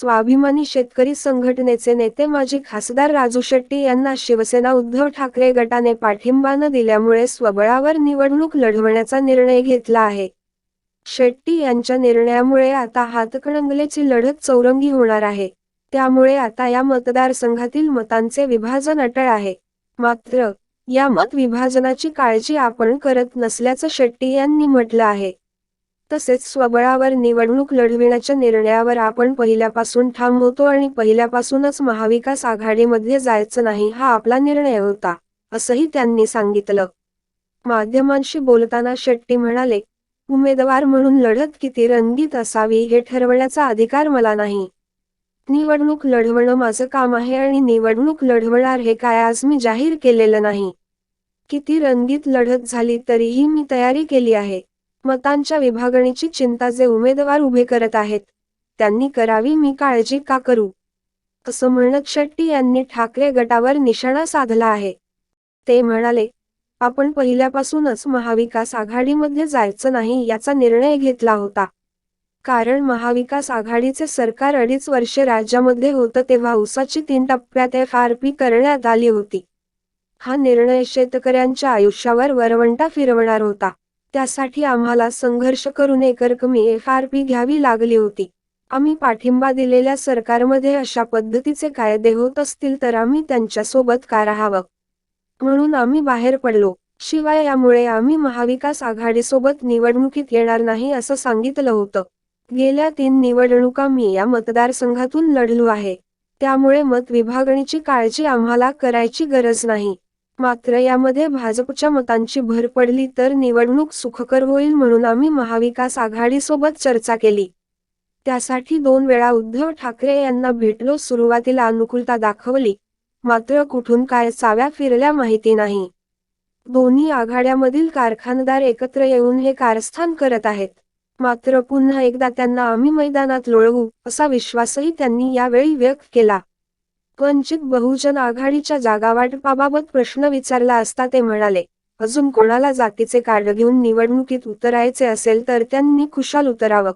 स्वाभिमानी शेतकरी संघटनेचे नेते माजी खासदार राजू शेट्टी यांना शिवसेना उद्धव ठाकरे गटाने पाठिंबा न दिल्यामुळे स्वबळावर निवडणूक लढवण्याचा निर्णय घेतला आहे. शेट्टी यांच्या निर्णयामुळे आता हातकणंगलेची लढत चौरंगी होणार आहे. त्यामुळे आता या मतदारसंघातील मतांचे विभाजन अटळ आहे. मात्र या मत विभाजनाची काळजी आपण करत नसल्याचं शेट्टी यांनी म्हटलं आहे. तसेच स्वबळावर निवडणूक लढविण्याच्या निर्णयावर आपण पहिल्यापासून ठाम होतो आणि पहिल्यापासूनच महाविकास आघाडीमध्ये जायचं नाही हा आपला निर्णय होता असंही त्यांनी सांगितलं. माध्यमांशी बोलताना शेट्टी म्हणाले उमेदवार म्हणून लढत किती रंगीत असावी हे ठरवण्याचा अधिकार मला नाही. निवडणूक लढवणं माझं काम आहे आणि निवडणूक लढवणार हे काय आज मी जाहीर केलेलं नाही. किती रंगीत लढत झाली तरीही मी तयारी केली आहे. मतांच्या विभागणीची चिंता जे उमेदवार उभे करत आहेत त्यांनी करावी मी काळजी का करू? असं म्हणत शेट्टी यांनी ठाकरे गटावर निशाणा साधला आहे. ते म्हणाले आपण पहिल्यापासूनच महाविकास आघाडीमध्ये जायचं नाही याचा निर्णय घेतला होता. कारण महाविकास आघाडीचे सरकार अडीच वर्षे राज्यामध्ये होतं तेव्हा उसाची तीन टप्प्यात एफ आर पी करण्यात आली होती. हा निर्णय शेतकऱ्यांच्या आयुष्यावर वरवंटा फिरवणार होता. त्यासाठी आम्हाला संघर्ष करून एकरकमी एफ आर पी घ्यावी लागली होती. आम्ही पाठिंबा दिलेल्या सरकारमध्ये अशा पद्धतीचे कायदे होत असतील तर आम्ही त्यांच्यासोबत का राहावं? म्हणून आम्ही बाहेर पडलो. शिवाय यामुळे आम्ही महाविकास आघाडीसोबत निवडणुकीत येणार नाही असं सांगितलं होतं. गेल्या तीन निवडणुका मी या मतदारसंघातून लढलो आहे. त्यामुळे मत विभागणीची काळजी आम्हाला करायची गरज नाही. मात्र यामध्ये भाजपच्या मतांची भर पडली तर निवडणूक सुखकर होईल म्हणून आम्ही महाविकास आघाडीसोबत चर्चा केली. त्यासाठी दोन वेळा उद्धव ठाकरे यांना भेटलो सुरुवातीला अनुकूलता दाखवली. मात्र कुठून काय चाव्या फिरल्या माहिती नाही. दोन्ही आघाड्यामधील कारखानदार एकत्र येऊन हे कारस्थान करत आहेत. मात्र पुन्हा एकदा त्यांना आम्ही मैदानात लोळवू असा विश्वासही त्यांनी यावेळी व्यक्त केला. वंचित बहुजन आघाडीच्या जागावाटपाबाबत प्रश्न विचारला असता ते म्हणाले अजून कोणाला जातीचे कार्ड घेऊन निवडणुकीत उतरायचे असेल तर त्यांनी खुशाल उतरावं.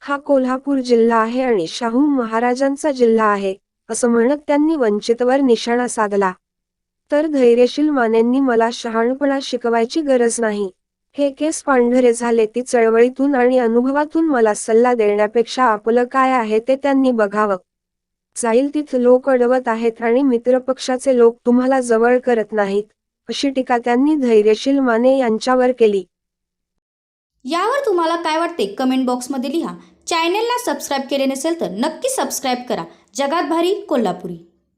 हा कोल्हापूर जिल्हा आहे आणि शाहू महाराजांचा जिल्हा आहे असं म्हणत त्यांनी वंचितवर निशाणा साधला. तर धैर्यशील मानेंनी मला शहाणपणा शिकवायची गरज नाही. हे केस पांढरे झाले ती चळवळीतून आणि अनुभवातून मला सल्ला देण्यापेक्षा आपलं काय आहे ते त्यांनी बघावं. जाईल तिथं लोक अडवत आहेत आणि मित्रपक्षाचे लोक तुम्हाला जवळ करत नाहीत अशी टीका त्यांनी धैर्यशील माने यांच्यावर केली. यावर तुम्हाला काय वाटते? कमेंट बॉक्समध्ये लिहा. चॅनेलला सबस्क्राईब केले नसेल तर नक्की सबस्क्राईब करा. जगात भारी कोल्हापुरी.